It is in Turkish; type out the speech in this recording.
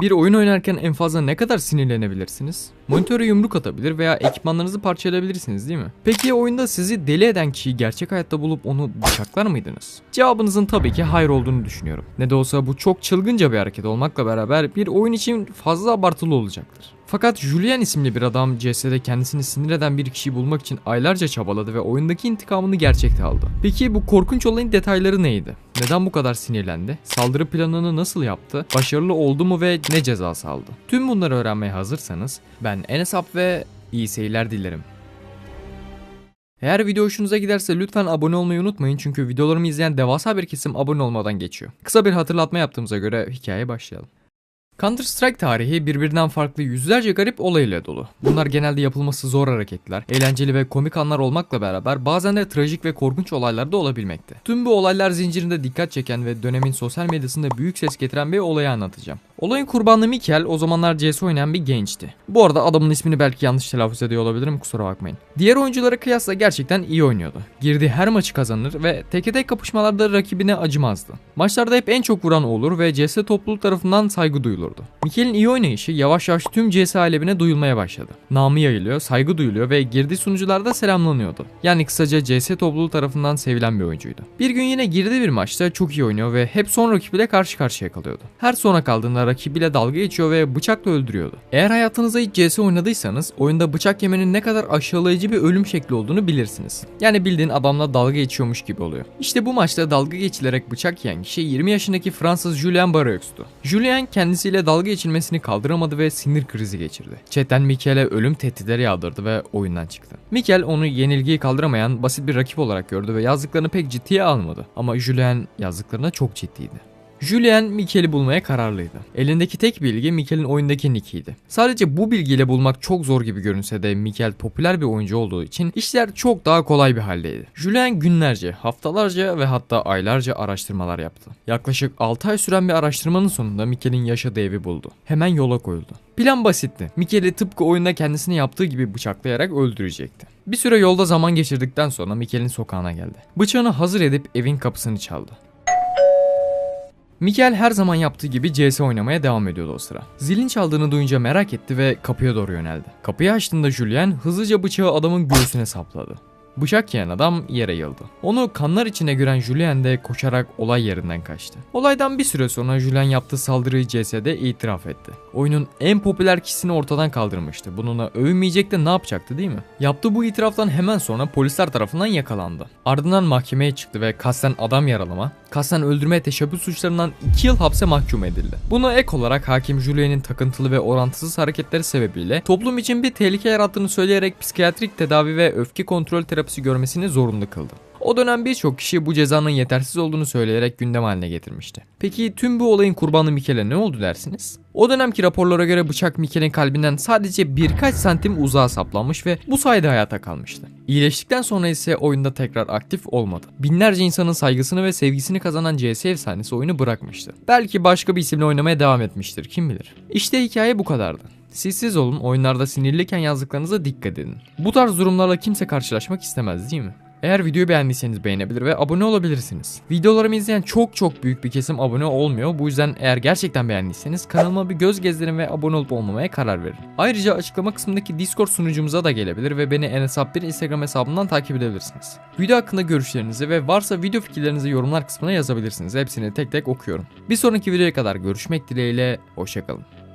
Bir oyun oynarken en fazla ne kadar sinirlenebilirsiniz? Monitöre yumruk atabilir veya ekipmanlarınızı parçalayabilirsiniz değil mi? Peki oyunda sizi deli eden kişiyi gerçek hayatta bulup onu bıçaklar mıydınız? Cevabınızın tabii ki hayır olduğunu düşünüyorum. Ne de olsa bu çok çılgınca bir hareket olmakla beraber bir oyun için fazla abartılı olacaktır. Fakat Julian isimli bir adam CS'de kendisini sinir eden bir kişiyi bulmak için aylarca çabaladı ve oyundaki intikamını gerçekte aldı. Peki bu korkunç olayın detayları neydi? Neden bu kadar sinirlendi? Saldırı planını nasıl yaptı? Başarılı oldu mu ve ne cezası aldı? Tüm bunları öğrenmeye hazırsanız ben Enes Ap ve iyi seyirler dilerim. Eğer video hoşunuza giderse lütfen abone olmayı unutmayın çünkü videolarımı izleyen devasa bir kesim abone olmadan geçiyor. Kısa bir hatırlatma yaptığımıza göre hikayeye başlayalım. Counter Strike tarihi birbirinden farklı yüzlerce garip olayla dolu. Bunlar genelde yapılması zor hareketler, eğlenceli ve komik anlar olmakla beraber bazen de trajik ve korkunç olaylar da olabilmekte. Tüm bu olaylar zincirinde dikkat çeken ve dönemin sosyal medyasında büyük ses getiren bir olayı anlatacağım. Olayın kurbanı Mikel o zamanlar CS oynayan bir gençti. Bu arada adamın ismini belki yanlış telaffuz ediyor olabilirim kusura bakmayın. Diğer oyunculara kıyasla gerçekten iyi oynuyordu. Girdiği her maçı kazanır ve teke tek kapışmalarda rakibine acımazdı. Maçlarda hep en çok vuran olur ve CS topluluk tarafından saygı duyulurdu. Mikel'in iyi oynayışı yavaş yavaş tüm CS alemine duyulmaya başladı. Namı yayılıyor, saygı duyuluyor ve girdiği sunucularda selamlanıyordu. Yani kısaca CS topluluğu tarafından sevilen bir oyuncuydu. Bir gün yine girdiği bir maçta çok iyi oynuyor ve hep son rakibiyle karşı karşıya kalıyordu. Her sona kaldığında rakibiyle dalga geçiyor ve bıçakla öldürüyordu. Eğer hayatınızda hiç CS oynadıysanız oyunda bıçak yemenin ne kadar aşağılayıcı bir ölüm şekli olduğunu bilirsiniz. Yani bildiğin adamla dalga geçiyormuş gibi oluyor. İşte bu maçta dalga geçilerek bıçak yiyen kişi 20 yaşındaki Fransız Julien Barreux'tu. Julien kendisiyle dalga geçilmesini kaldıramadı ve sinir krizi geçirdi. Chatten Mikel'e ölüm tehditleri yağdırdı ve oyundan çıktı. Mikel onu yenilgiyi kaldıramayan basit bir rakip olarak gördü ve yazdıklarını pek ciddiye almadı. Ama Julien yazdıklarına çok ciddiydi. Julien Mikel'i bulmaya kararlıydı. Elindeki tek bilgi Mikel'in oyundaki nickiydi. Sadece bu bilgiyle bulmak çok zor gibi görünse de Mikel popüler bir oyuncu olduğu için işler çok daha kolay bir haldeydi. Julien günlerce, haftalarca ve hatta aylarca araştırmalar yaptı. Yaklaşık 6 ay süren bir araştırmanın sonunda Mikel'in yaşadığı evi buldu. Hemen yola koyuldu. Plan basitti. Mikel'i tıpkı oyunda kendisini yaptığı gibi bıçaklayarak öldürecekti. Bir süre yolda zaman geçirdikten sonra Mikel'in sokağına geldi. Bıçağını hazır edip evin kapısını çaldı. Mikel her zaman yaptığı gibi CS oynamaya devam ediyordu o sıra. Zilin çaldığını duyunca merak etti ve kapıya doğru yöneldi. Kapıyı açtığında Julien hızlıca bıçağı adamın göğsüne sapladı. Bıçak yiyen adam yere yıldı. Onu kanlar içine gören Julien de koşarak olay yerinden kaçtı. Olaydan bir süre sonra Julien yaptığı saldırıyı CS'de itiraf etti. Oyunun en popüler kişisini ortadan kaldırmıştı. Bununla övünmeyecek de ne yapacaktı değil mi? Yaptığı bu itiraftan hemen sonra polisler tarafından yakalandı. Ardından mahkemeye çıktı ve kasten adam yaralama, kasten öldürme teşebbüs suçlarından 2 yıl hapse mahkum edildi. Buna ek olarak hakim Julien'in takıntılı ve orantısız hareketleri sebebiyle toplum için bir tehlike yarattığını söyleyerek psikiyatrik tedavi ve öfke kontrol terapisi görmesini zorunlu kıldı. O dönem birçok kişi bu cezanın yetersiz olduğunu söyleyerek gündem haline getirmişti. Peki tüm bu olayın kurbanı Mikel'e ne oldu dersiniz? O dönemki raporlara göre bıçak Mikel'in kalbinden sadece birkaç santim uzağa saplanmış ve bu sayede hayata kalmıştı. İyileştikten sonra ise oyunda tekrar aktif olmadı. Binlerce insanın saygısını ve sevgisini kazanan CS efsanesi oyunu bırakmıştı. Belki başka bir isimle oynamaya devam etmiştir kim bilir. İşte hikaye bu kadardı. Sessiz olun, oyunlarda sinirliyken yazdıklarınıza dikkat edin. Bu tarz durumlarla kimse karşılaşmak istemez değil mi? Eğer videoyu beğendiyseniz beğenebilir ve abone olabilirsiniz. Videolarımı izleyen çok çok büyük bir kesim abone olmuyor. Bu yüzden eğer gerçekten beğendiyseniz kanalıma bir göz gezdirin ve abone olup olmamaya karar verin. Ayrıca açıklama kısmındaki Discord sunucumuza da gelebilir ve beni enesap1 Instagram hesabından takip edebilirsiniz. Video hakkında görüşlerinizi ve varsa video fikirlerinizi yorumlar kısmına yazabilirsiniz. Hepsini tek tek okuyorum. Bir sonraki videoya kadar görüşmek dileğiyle, hoşçakalın.